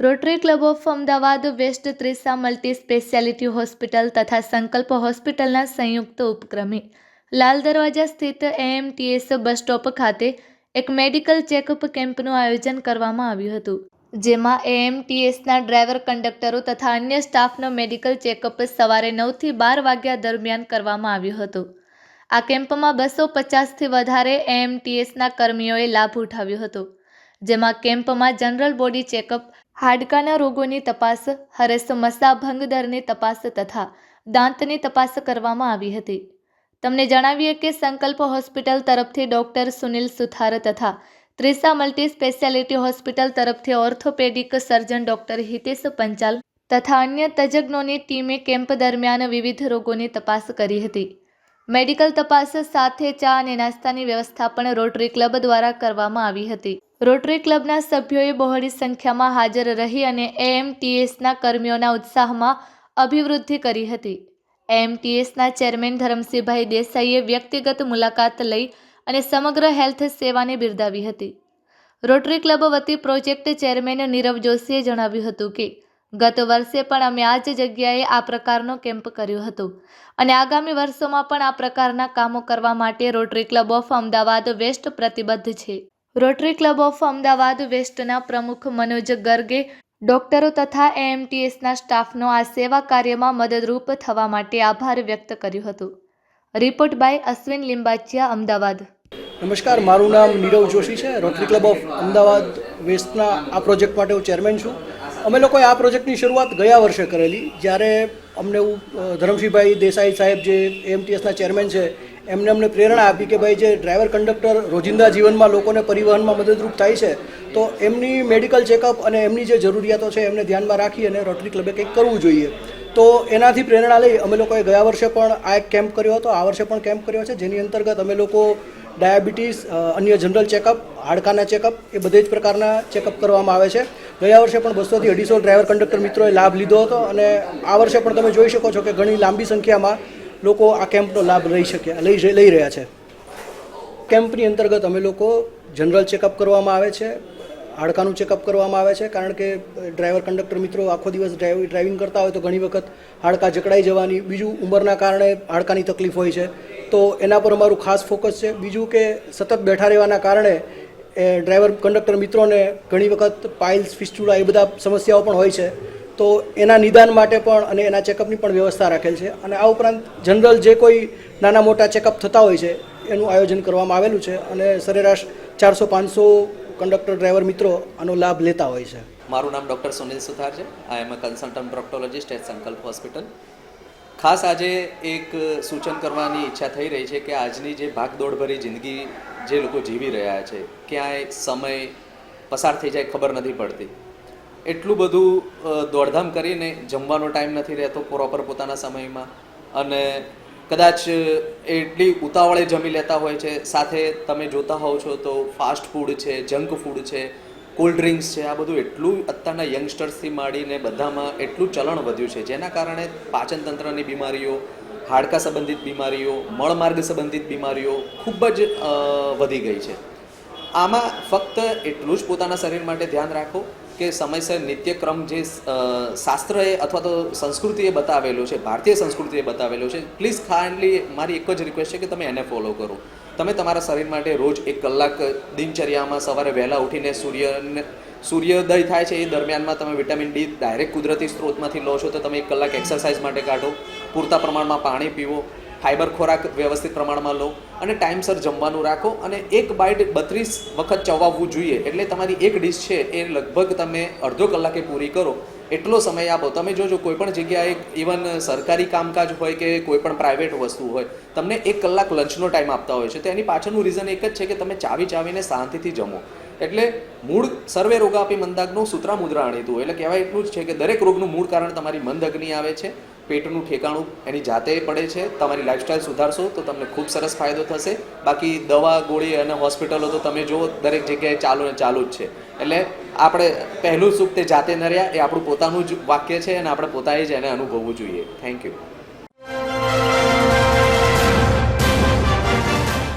Rotary club of Ahmedabad west Trisa multi speciality hospital તથા સંકલ્પ હોસ્પિટલના સંયુક્ત ઉપક્રમે લાલ દરવાજા સ્થિત એએમટીએસ બસ સ્ટોપ ખાતે એક મેડિકલ ચેકઅપ કેમ્પનું આયોજન કરવામાં આવ્યું હતું, જેમાં એએમટીએસના ડ્રાઈવર કંડક્ટરો તથા અન્ય સ્ટાફનો મેડિકલ ચેકઅપ સવારે નવથી બાર વાગ્યા દરમિયાન કરવામાં આવ્યો હતો. આ કેમ્પમાં બસો પચાસથી વધારે એએમટીએસના કર્મીઓએ લાભ ઉઠાવ્યો હતો. જેમાં કેમ્પમાં જનરલ બોડી ચેકઅપ, હાડકાના રોગોની તપાસ, હરસ મસા ભંગ દરની તપાસ તથા દાંતની તપાસ કરવામાં આવી હતી. તમને જણાવીએ કે સંકલ્પ હોસ્પિટલ તરફથી ડૉક્ટર સુનિલ સુથાર તથા ત્રિસા મલ્ટી સ્પેશિયાલિટી હોસ્પિટલ તરફથી orthopaedic surgeon doctor Hitesh Panchal તથા અન્ય તજજ્ઞોની ટીમે કેમ્પ દરમિયાન વિવિધ રોગોની તપાસ કરી હતી. મેડિકલ તપાસ સાથે ચા અને નાસ્તાની વ્યવસ્થા પણ રોટરી ક્લબ દ્વારા કરવામાં આવી હતી. રોટરી ક્લબના સભ્યોએ બહોળી સંખ્યામાં હાજર રહી અને એએમટીએસના કર્મીઓના ઉત્સાહમાં અભિવૃદ્ધિ કરી હતી. એએમટીએસના ચેરમેન ધરમસિંહભાઈ દેસાઈએ વ્યક્તિગત મુલાકાત લઈ અને સમગ્ર હેલ્થ સેવાને બિરદાવી હતી. રોટરી ક્લબ વતી પ્રોજેક્ટ ચેરમેન નીરવ જોશીએ જણાવ્યું હતું કે, ગત વર્ષે પણ અમે આ જ જગ્યાએ આ પ્રકારનો કેમ્પ કર્યો હતો અને આગામી વર્ષોમાં પણ આ પ્રકારના કામો કરવા માટે rotary club of Ahmedabad west પ્રતિબદ્ધ છે. રોટરી ક્લબ ઓફ અમદાવાદ વેસ્ટના પ્રમુખ મનોજ ગર્ગે, ડોક્ટરો તથા એએમટીએસના સ્ટાફનો આ સેવા કાર્યમાં મદદરૂપ થવા માટે આભાર વ્યક્ત કર્યો હતો. Report by Ashwin Limbachiya, Ahmedabad. નમસ્કાર, મારું નામ નીરવ જોશી છે. રોટરી ક્લબ ઓફ અમદાવાદ વેસ્ટના આ પ્રોજેક્ટ માટે હું ચેરમેન છું. અમે લોકોએ આ પ્રોજેક્ટની શરૂઆત ગયા વર્ષે કરેલી. જ્યારે અમને ધરમસિંહભાઈ દેસાઈ સાહેબ જે એમટીએસના ચેરમેન છે એમને અમને પ્રેરણા આપી કે ભાઈ જે ડ્રાઈવર કંડક્ટર રોજિંદા જીવનમાં લોકોને પરિવહનમાં મદદરૂપ થાય છે, તો એમની મેડિકલ ચેકઅપ અને એમની જે જરૂરિયાતો છે એમને ધ્યાનમાં રાખી અને રોટરી ક્લબે કંઈક કરવું જોઈએ. તો એનાથી પ્રેરણા લઈ અમે લોકોએ ગયા વર્ષે પણ આ એક કેમ્પ કર્યો હતો, આ વર્ષે પણ કેમ્પ કર્યો છે, જેની અંતર્ગત અમે લોકો ડાયાબિટીસ અન્ય જનરલ ચેકઅપ, હાડકાના ચેકઅપ એ બધે જ પ્રકારના ચેકઅપ કરવામાં આવે છે. ગયા વર્ષે પણ બસોથી અઢીસો ડ્રાઈવર કંડક્ટર મિત્રોએ લાભ લીધો હતો અને આ વર્ષે પણ તમે જોઈ શકો છો કે ઘણી લાંબી સંખ્યામાં લોકો આ કેમ્પનો લાભ લઈ શક્યા લઈ લઈ રહ્યા છે. કેમ્પની અંતર્ગત અમે લોકો જનરલ ચેકઅપ કરવામાં આવે છે, હાડકાનું ચેકઅપ કરવામાં આવે છે, કારણ કે ડ્રાઈવર કંડક્ટર મિત્રો આખો દિવસ ડ્રાઇવિંગ કરતા હોય તો ઘણી વખત હાડકા જકડાઈ જવાની, બીજું ઉંમરના કારણે હાડકાની તકલીફ હોય છે. તો એના પર અમારું ખાસ ફોકસ છે. બીજું કે સતત બેઠા રહેવાના કારણે ડ્રાઈવર, કંડક્ટર મિત્રોને ઘણી વખત પાઇલ્સ, ફિસ્ટુલા એ બધા સમસ્યાઓ પણ હોય છે. તો એના નિદાન માટે પણ અને એના ચેકઅપની પણ વ્યવસ્થા રાખેલ છે. અને આ ઉપરાંત જનરલ જે કોઈ નાના મોટા ચેકઅપ થતા હોય છે, એનું આયોજન કરવામાં આવેલું છે અને સરેરાશ ચારસો પાંચસો કંડક્ટર ડ્રાઈવર મિત્રો આનો લાભ લેતા હોય છે. મારું નામ ડૉક્ટર સુનિલ સુથાર છે. I am a consultant proctologist at Sankalp hospital ખાસ આજે એક સૂચન કરવાની ઈચ્છા થઈ રહી છે કે આજની જે ભાગદોડભરી જિંદગી જે લોકો જીવી રહ્યા છે, ક્યાંય સમય પસાર થઈ જાય ખબર નથી પડતી. એટલું બધું દોડધામ કરીને જમવાનો ટાઈમ નથી રહેતો પ્રોપર પોતાના સમયમાં. અને કદાચ એટલી ઉતાવળે જમી લેતા હોય છે, સાથે તમે જોતા હોવ છો તો ફાસ્ટ ફૂડ છે જંક ફૂડ છે કોલ્ડ ડ્રિંક્સ છે, આ બધું એટલું અત્યારના યંગસ્ટર્સથી માંડીને બધામાં એટલું ચલણ વધ્યું છે. જેના કારણે પાચનતંત્રની બીમારીઓ, હાડકા સંબંધિત બીમારીઓ, મળમાર્ગ સંબંધિત બીમારીઓ ખૂબ જ વધી ગઈ છે. આમાં ફક્ત એટલું જ પોતાના શરીર માટે ધ્યાન રાખો. કે સમયસર નિત્યક્રમ જે શાસ્ત્રએ અથવા તો સંસ્કૃતિએ બતાવેલો છે, ભારતીય સંસ્કૃતિએ બતાવેલો છે પ્લીઝ કાઇન્ડલી મારી એક જ રિક્વેસ્ટ છે કે તમે એને ફોલો કરો. તમે તમારા શરીર માટે રોજ એક કલાક દિનચર્યામાં સવારે વહેલા ઉઠીને સૂર્યને, સૂર્યોદય થાય છે એ દરમિયાનમાં તમે વિટામિન ડી ડાયરેક્ટ કુદરતી સ્ત્રોતમાંથી લો છો તો તમે એક કલાક એક્સરસાઇઝ માટે કાઢો, પૂરતા પ્રમાણમાં પાણી પીવો ફાઇબર ખોરાક વ્યવસ્થિત પ્રમાણમાં લો અને ટાઈમસર જમવાનું રાખો અને એક બાઇટ બત્રીસ વખત ચવાવવું જોઈએ. એટલે તમારી એક ડીશ છે એ લગભગ તમે અડધો કલાકે પૂરી કરો. એટલો સમય આપો. તમે જોજો કોઈ પણ જગ્યાએ ઇવન સરકારી કામકાજ હોય કે કોઈ પણ પ્રાઇવેટ વસ્તુ હોય, તમને એક કલાક લંચનો ટાઈમ આપતા હોય છે. તો એની પાછળનું રીઝન એક જ છે કે તમે ચાવી ચાવીને શાંતિથી જમો. એટલે મૂળ સર્વે રોગાપી મંદાગનું સૂત્રા મુદ્રા અણીતું એટલે કહેવાય એટલું જ છે કે દરેક રોગનું મૂળ કારણ તમારી મંદ અગ્નિ આવે છે. પેટનું ઠેકાણું એની જાતે પડે છે. તમારી લાઈફસ્ટાઈલ સુધારશો તો તમને ખૂબ સરસ ફાયદો થશે. બાકી દવા, ગોળી અને હોસ્પિટલો તો તમે જુઓ, દરેક જગ્યાએ ચાલુ ને ચાલુ જ છે. એટલે આપણે પહેલું સુખ તે જાતે ન રહ્યા એ આપણું પોતાનું જ વાક્ય છે અને આપણે પોતાએ જ એને અનુભવવું જોઈએ. Thank you